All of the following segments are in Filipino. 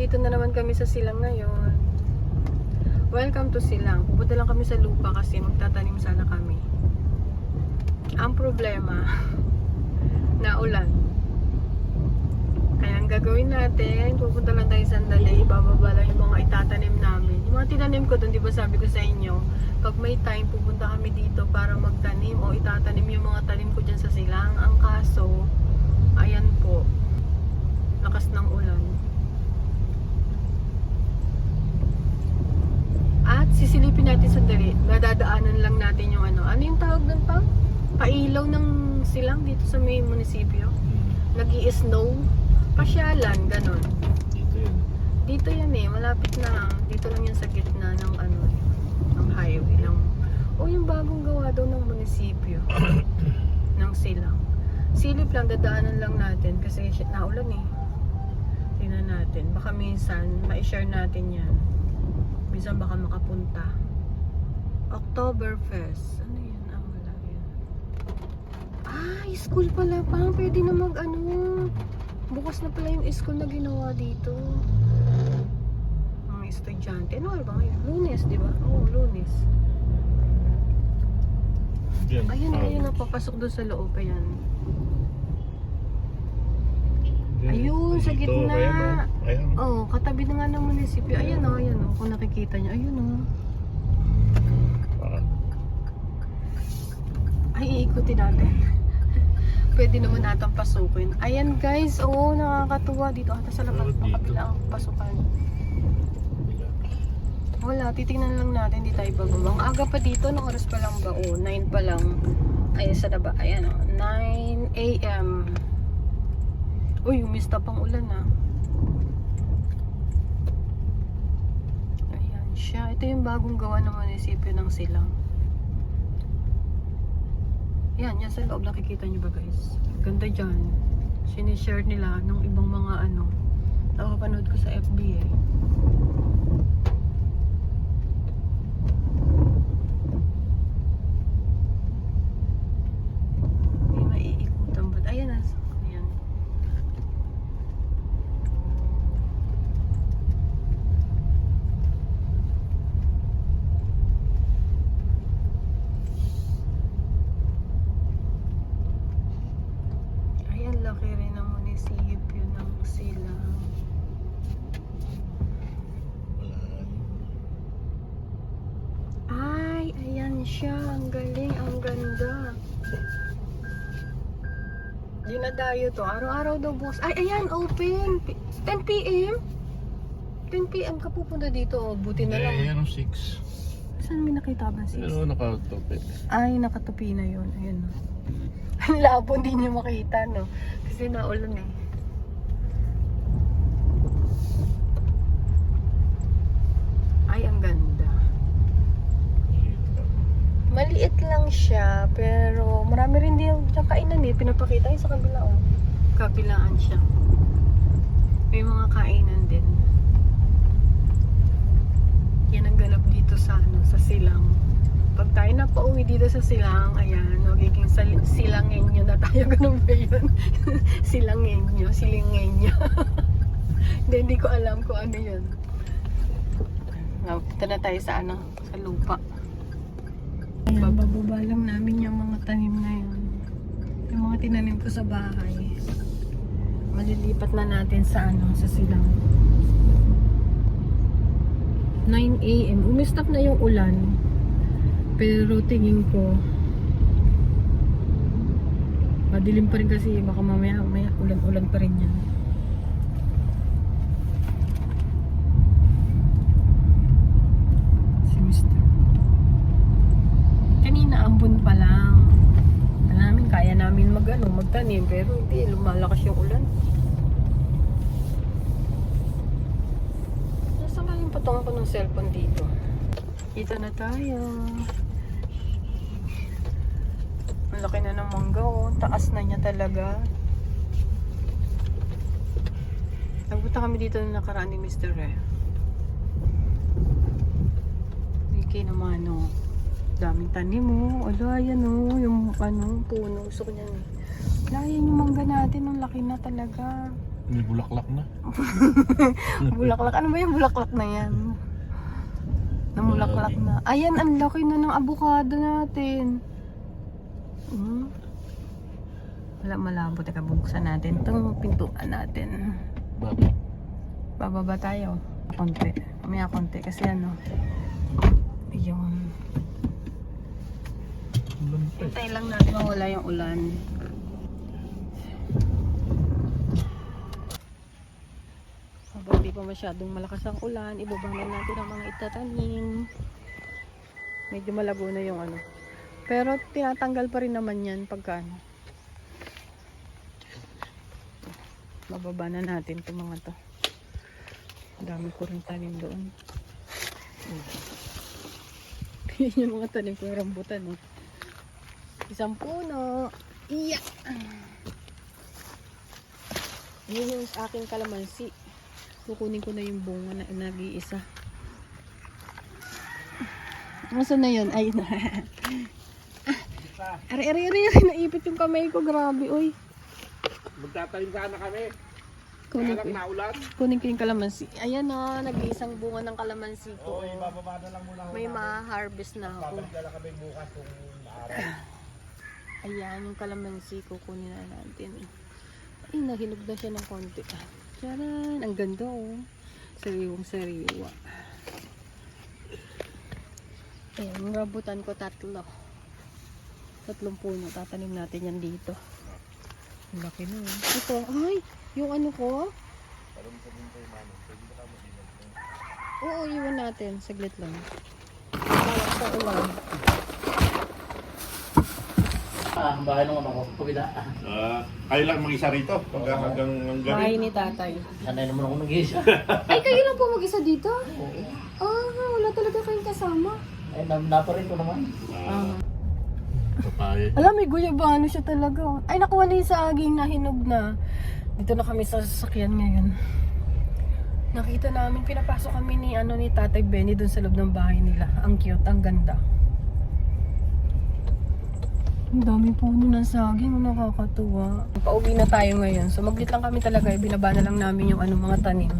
nandito na naman kami sa silang ngayon. Welcome to silang. Pupunta lang kami sa lupa kasi magtatanim sana kami. Ang problema, na ulan. Kaya ang gagawin natin, pupunta lang tayo sandali, bababa lang yung mga itatanim namin. Yung mga tinanim ko doon, di ba sabi ko sa inyo, pag may time, pupunta kami dito para magtanim o itatanim yung mga tanim ko dyan sa silang. Ang kaso, ayan po, lakas ng ulan. At sisilipin natin sandali, nadadaanan lang natin yung ano. Ano yung tawag doon pa? Pailaw ng silang dito sa may munisipyo. nag snow pasyalan, ganun. Dito yun. Dito yan eh, malapit na. Dito lang yan sa gitna ng ano, ng highway. Ng, o yung bagong gawa daw ng munisipyo. ng silang. Silip lang, dadaanan lang natin kasi shit, naulan eh. Tingnan natin. Baka minsan, ma-share natin yan. Minsan baka makapunta. Oktoberfest. Ano yan? Ah, wala yan. Ah, school pala pa. Pwede na mag ano. Bukas na pala yung school na ginawa dito. Mga estudyante. Ano ba ngayon? Lunes, di ba? Oo, lunes. Yan. Ayun, ayun, napapasok doon sa loob. Ayan. yan. Ayun, sa Dito, gitna. Ayan, oh. ayan. Oh, katabi na nga ng munisipyo. Ayan o, ayan o. Kung nakikita niyo, ayun o. Ah, Ay, iikutin natin. Pwede naman natang pasukin. Ayan guys, oo, nakakatuwa. Dito ata sa labas Oh, ng kabilang pasukan. Wala, titingnan lang natin, di tayo bababa. Ang aga pa dito, ng oras pa lang ba? Oo, 9 pa lang. Ayan sa laba, ayan o, 9 a.m. Uy, umista pang ulan ah. Ayan siya. Ito yung bagong gawa ng munisipyo ng Silang. Yan, yan sa loob nakikita nyo ba guys? Ganda dyan. Sinishare nila ng ibang mga ano. Nakapanood ko sa FB eh. May maiikutan ba't? Ayan na. Ayan. Ayan, laki rin ang munisipyo ng Silang. Wala. Ay, ayan siya. Ang galing, ang ganda. Dinadayo to. Araw-araw daw bukas. Ay, ayan, open. P- 10 p.m. 10 p.m. ka pupunta dito. Oh, buti na Eh, lang. ayan ang 6. Saan may nakita ba sis? Pero nakatope. Ay, nakatupi na yun. Ayun. no. Ang labo, hindi niya makita, no? Kasi naulan eh. Ay, ang ganda. Maliit lang siya, pero marami rin din yung kainan eh. Pinapakita yung sa kabila, oh. Kabilaan siya. May mga kainan din. Yan ang ganap dito sa, ano, sa silang. Pag tayo na pauwi dito sa silang, ayan, magiging silangin nyo na tayo. Ganun ba yun? silangin nyo, silingin nyo. Hindi, hindi ko alam kung ano yun. Punta na tayo sa ano, sa lupa. Ayan, bababa lang namin yung mga tanim na yun. Yung mga tinanim ko sa bahay. Malilipat na natin sa ano, sa silang. 9 a.m. Umistop na yung ulan. Pero tingin ko madilim pa rin kasi baka mamaya, mamaya ulan-ulan pa rin yan. Si Mr. Kanina ambon pa lang. Alam namin, kaya namin mag, ano, magtanim pero hindi, lumalakas yung ulan. Nasa nga yung patong ko ng cellphone dito. Kita na tayo. Ang laki na ng mangga oh. Taas na niya talaga. Nagpunta kami dito na nakaraan ni Mr. Re. Vicky naman oh. Daming tanim oh. Ala, yan oh. Yung ano, puno. Gusto ko niyan eh. Ala, yan yung mangga natin. Ang laki na talaga. May bulaklak na. Bulaklak. Ano ba yung bulaklak na yan? Namulaklak na. Ayan, ang laki na ng avocado natin. Hmm. Wala malabo. Teka, bubuksan natin itong pintuan natin. Bakit? Bababa tayo. Konti. Mamaya konti. Kasi ano. Ayun. Ulan pa eh. Hintay lang natin mawala yung ulan. Habang di pa masyadong malakas ang ulan, ibaba na natin ang mga itatanim. Medyo malago na yung ano. Pero tinatanggal pa rin naman yan pagka ano. Bababa na natin itong mga to. Dami ko rin tanim doon. Yan yung mga tanim ko rambutan eh. Isang puno. Iya. Yun yung sa aking kalamansi. Kukunin ko na yung bunga na nag-iisa. Nasaan na yun? Ayun na. Ari, ari, ari, ari. Naipit yung kamay ko. Grabe, uy. Magtatanim sana kami. Kunin ko, Alam na ulan. kunin ko yung kalamansi. Ayan na, nag-iisang bunga ng kalamansi ko. Oo, ibababa na lang muna. May ma-harvest na ako. Babalik na kami bukas kung maaari. Ayan, yung kalamansi kukunin na natin. Ay, nahinog na siya ng konti. Tiyaran, ang ganda oh. Sariwang sariwa. Ayan, rambutan ko tatlo. Tatlong puno, tatanim natin yan dito. Ang laki na oh. Ito, ay, yung ano ko? Oo, iwan natin. Saglit lang. Bawas sa ulan. Ah, bahay ng ano ko, pagkita. Ah, kayo lang mag-isa rito? Hanggang hanggang hanggang Bahay ni tatay. Sanay naman ako nag-iisa. Ay, kayo lang po mag-isa dito? Ah, wala talaga kayong kasama. Ay, na naparin ko naman. Ah, papaya. Alam, may guyabano siya talaga. Ay, nakuha na yung saging na hinog na. Dito na kami sa sasakyan ngayon. Nakita namin, pinapasok kami ni, ano, ni Tatay Benny dun sa loob ng bahay nila. Ang cute, ang ganda. Ang daming puno ng saging, nakakatuwa. Pauwi na tayo ngayon. So maglit lang kami talaga, ibinaba na lang namin yung ano, mga tanim.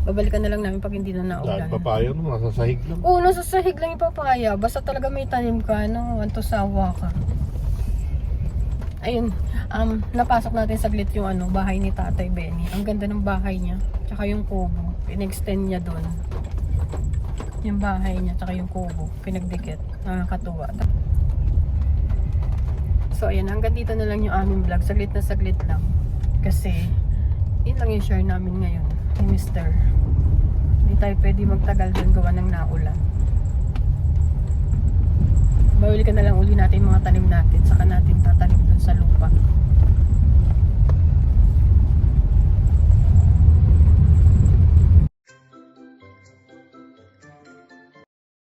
Babalikan na lang namin pag hindi na Dahil naulan. papaya no, nasa sahig lang. Oo, nasa sahig lang yung papaya. Basta talaga may tanim ka, no? Wanto sawa ka. Ayun, um, napasok natin saglit yung ano, bahay ni Tatay Benny. Ang ganda ng bahay niya. Tsaka yung kubo. Pinextend niya doon. Yung bahay niya, tsaka yung kubo. Pinagdikit. Nakakatuwa. So, ayan. Hanggang dito na lang yung aming vlog. Saglit na saglit lang. Kasi, yun lang yung share namin ngayon. Ni Mr. Hindi tayo pwede magtagal doon gawa ng naulan. Bawili ka na lang uli natin mga tanim natin. Saka natin tatanim doon sa lupa.